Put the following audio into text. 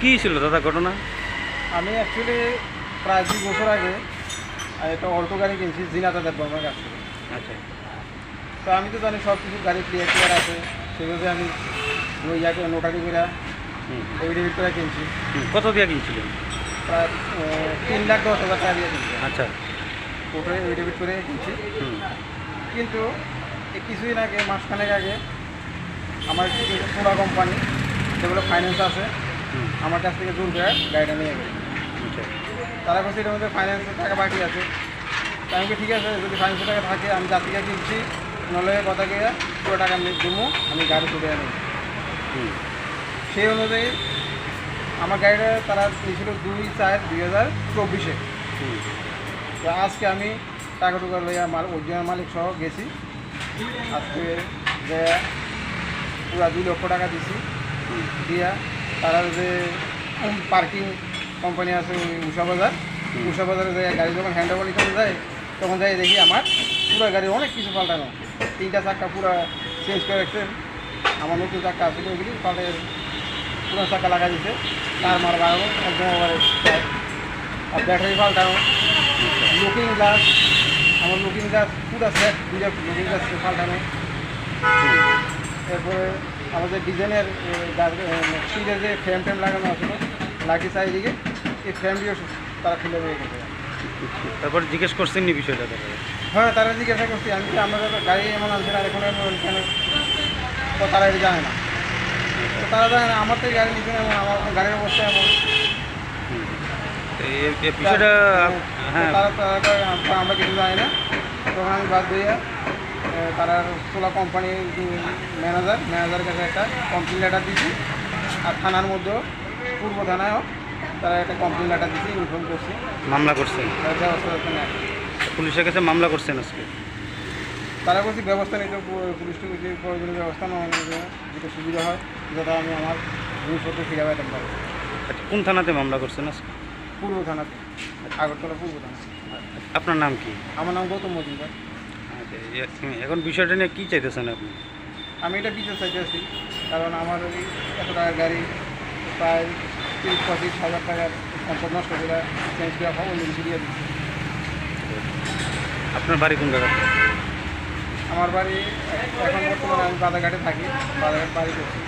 কী ছিল দাদা ঘটনা? আমি অ্যাকচুয়ালি প্রায় দুই বছর আগে একটা অল্টো গাড়ি কিনছি জিনাতা দেব আমার কাছ থেকে। আচ্ছা। তো আমি তো জানি সব কিছু গাড়ি ক্লিয়ার ক্লিয়ার আছে সেভাবে আমি ওই ইয়াকে নোটারি করে এভিডেভিট করে কিনছি। কত দিয়ে কিনছিলেন? প্রায় তিন লাখ দশ হাজার টাকা দিয়ে কিনছি। আচ্ছা। কোর্টে এভিডেভিট করে কিনছি। হুম। কিন্তু কিছুদিন আগে মাসখানেক আগে আমার সোলা কোম্পানি যেগুলো ফাইন্যান্স আছে আমার কাছ থেকে জোর করে গাড়িটা নিয়ে গেছে আচ্ছা। তারা বলছে এটার মধ্যে ফাইন্যান্সের টাকা বাকি আছে। তা আমি ঠিক আছে যদি ফাইন্যান্সের টাকা থাকে আমি জাতিকা কিনছি নলে কথা গিয়ে পুরো টাকা আমি দেবো আমি গাড়ি তুলে আনি হুম। সেই অনুযায়ী আমার গাড়িটা তারা নিয়েছিল দুই চার দুই হাজার চব্বিশে। তো আজকে আমি টাকা টুকা লইয়া মাল অরিজিনাল মালিক সহ গেছি। আজকে যে পুরা দুই লক্ষ টাকা দিছি। দিয়া তারা যে পার্কিং কোম্পানি আছে উষা বাজার উষা বাজারে যে গাড়ি যখন হ্যান্ড ওভার নিতে যায় তখন যাই দেখি আমার পুরো গাড়ি অনেক কিছু পাল্টানো। তিনটা চাক্কা পুরো চেঞ্জ করে রাখছে আমার নতুন চাক্কা আছে ওইগুলি পাল্টে পুরো চাক্কা লাগা দিছে। তার মার বাড়ানো একদম আর ব্যাটারি পাল্টানো। লুকিং গ্লাস আমার লুকিং গ্লাস পুরো সেট দুইটা লুকিং গ্লাস পাল্টানো। এরপরে আমাদের ডিজাইনের সিটের যে ফ্রেম ট্রেম লাগানো আছে লাঠি চারিদিকে এই ফ্রেমটিও তারা খুলে রয়ে গেছে। তারপর জিজ্ঞেস করছেন নি বিষয়টা হ্যাঁ তারা জিজ্ঞাসা করছি আমি তো গাড়ি এমন আনছে না এখন কেন তো তারা এটা জানে না। তো তারা জানে না আমার তো গাড়ি নিচ্ছে না এমন আমার গাড়ির অবস্থা এমন। বিষয়টা হ্যাঁ। তারা আমরা- আমরা কিছু জানি না। তখন আমি বাদ দিয়ে আহ, তারা সোলা কোম্পানির ম্যানেজার ম্যানেজারের কাছে একটা কমপ্লেন লেটার দিচ্ছি আর থানার মধ্যেও পূর্ব থানায়ও তারা একটা কমপ্লেন লেটার দিচ্ছি ইনফর্ম করছি। মামলা করছেন। পুলিশের কাছে মামলা করছেন আজকে? তারা বলছি ব্যবস্থা নিতে পুলিশ টুলিশ যদি প্রয়োজনীয় ব্যবস্থা নেওয়া যেটা সুবিধা হয় যাতে আমি আমার জিনিসপত্র ফিরে পেতে পারি আচ্ছা কোন থানাতে মামলা করছেন আজকে? পূর্ব থানাতে আগরতলা পূর্ব থানা আপনার নাম কি? আমার নাম গৌতম মজুমদার। আচ্ছা এখন বিষয়টা নিয়ে কী চাইতেছেন আপনি? আমি এটা বিচার চাইতে আছি কারণ আমার ওই এত টাকার গাড়ি প্রায় তিরিশ পঁচিশ হাজার টাকার সম্পদ নষ্ট করে চেঞ্জ করে খাব অন্য দিয়ে দিচ্ছি। আপনার বাড়ি কোন জায়গাতে? আমার বাড়ি এখন বর্তমানে আমি বাজারঘাটে থাকি বাজারঘাট বাড়ি করছি।